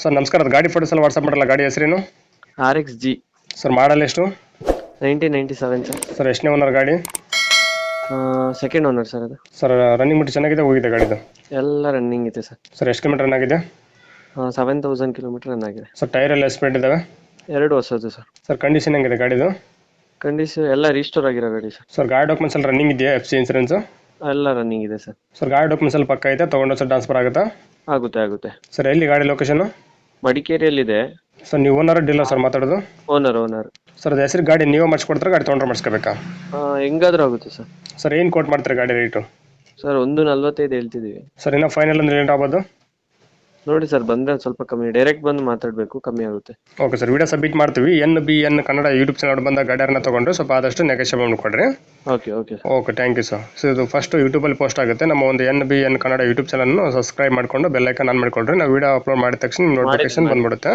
Sir ನಮಸ್ಕಾರ. ಅದು ಗಾಡಿ ಫೋಟೋಸ್ ಸಲ ವಾಟ್ಸಪ್ ಮಾಡಲ್ಲ. ಗಾಡಿ ಹೆಸರೇನು? R X G. Sir model ಎಷ್ಟು? Nineteen ninety seven sir sir ಎಷ್ಟನೇ ಓನರ್ ಗಾಡಿ? ಸೆಕೆಂಡ್ ಓನರ್ ಸರ್ ಅದು. ಸರ್ ರನ್ನಿಂಗ್ ಬಿಟ್ಟು ಚೆನ್ನಾಗಿದೆ ಹೋಗಿದೆ ಗಾಡಿದು? ಎಲ್ಲ ರನ್ನಿಂಗ್ ಇದೆ ಸರ್ ಸರ್ ಎಷ್ಟು ಕಿಲೋಮೀಟರ್ ರನ್ ಆಗಿದೆ? ಸೆವೆನ್ ತೌಸಂಡ್ ಕಿಲೋಮೀಟರ್ ರನ್ ಆಗಿದೆ. ಸರ್ ಟೈರ್ ಎಲ್ಲ ಸ್ಪೀಡ್ ಇದಾವೆ? ಎರಡು ಹೊಸದು ಸರ್ ಸರ್ ಕಂಡೀಷನ್ ಹೆಂಗಿದೆ ಗಾಡಿದು? ಕಂಡೀಷನ್ ಎಲ್ಲ ರಿಸ್ಟೋರ್ ಆಗಿರೋ ಗಾಡಿ ಸರ್ ಸರ್ ಗಾಡಿ ಡಾಕ್ಯುಮೆಂಟ್ಸ್ ಎಲ್ಲ ರನ್ನಿಂಗ್ ಇದೆಯಾ ಎಫ್ ಸಿ ಇನ್ಸೂರೆನ್ಸ್ ಎಲ್ಲ ರನ್ನಿಂಗ್ ಇದೆ ಸರ್ ಸರ್ ಗಾಡಿ ಡಾಕ್ಯುಮೆಂಟ್ಸ್ ಎಲ್ಲ ಪಕ್ಕ ಇದೆ ತೊಗೊಂಡು ಸರ್ ಟ್ರಾನ್ಸ್ಫರ್ ಆಗುತ್ತಾ? ಆಗುತ್ತೆ ಆಗುತ್ತೆ. ಸರ್ ಎಲ್ಲಿ ಗಾಡಿ ಲೊಕೇಶನ್ ಮಡಿಕೇರಿಯಲ್ಲಿದೆ. ಸರ್ ನೀವು ಓನರ್ ಡೀಲರ್ ಸರ್ ಮಾತಾಡೋದು? ಓನರ್ ಓನರ್ ಸರ್ ಅದು ಹೆಸರು ಗಾಡಿ ನೀವೇ ಮಾಡಿಸ್ಕೊಡ್ತಾರೆ ಗಾಡಿ ತೊಗೊಂಡ್ರೆ ಮಾಡಿಸ್ಕೋಬೇಕಾ? ಹೆಂಗಾದ್ರೂ ಆಗುತ್ತೆ ಸರ್. ಸರ್ ಏನು ಕೋಟ್ ಮಾಡ್ತಾರೆ ಗಾಡಿ ರೇಟು ಸರ್ ಒಂದು ನಲ್ವತ್ತೈದು ಹೇಳ್ತಿದ್ದೀವಿ. ಸರ್ ಇನ್ನೂ ಫೈನಲ್ ಅಂದ್ರೆ ಏನು ಆಗ್ಬೋದು? ನೋಡಿ ಸರ್ ಬಂದ್ರೆ ಸ್ವಲ್ಪ ಕಮ್ಮಿ. ಡೈರೆಕ್ಟ್ ಬಂದು ಮಾತಾಡಬೇಕು ಕಮ್ಮಿ ಆಗುತ್ತೆ. ಓಕೆ ಸರ್ ವಿಡಿಯೋ ಸಬ್ಮಿಟ್ ಮಾಡ್ತೀವಿ. N B N Kannada YouTube channel ಬಂದ ಗಾಡಿಯನ್ನ ತಗೊಂಡ್ರೆ ಸ್ವಲ್ಪ ಆದಷ್ಟು ನೆಗೋಷಿಯಬಲ್ ಕೊಡ್ರಿ. Okay okay sir okay thank you sir so ಇದು ಫಸ್ಟ್ ಯೂಟ್ಯೂಬಲ್ಲಿ ಪೋಸ್ಟ್ ಆಗುತ್ತೆ. ನಮ್ಮ ಒಂದು N B N Kannada YouTube ಚಾನಲ್ನ ಸಬ್ಸ್ಕ್ರೈಬ್ ಮಾಡ್ಕೊಂಡು ಬೆಲ್ಲೈಕನ್ ಆನ್ ಮಾಡ್ಕೊಳ್ರಿ. ನಾವು ವಿಡಿಯೋ ಅಪ್ಲೋಡ್ ಮಾಡಿದ ತಕ್ಷಣ ನೋಟಿಫಿಕೇಶನ್ ಬಂದ್ಬಿಡುತ್ತೆ.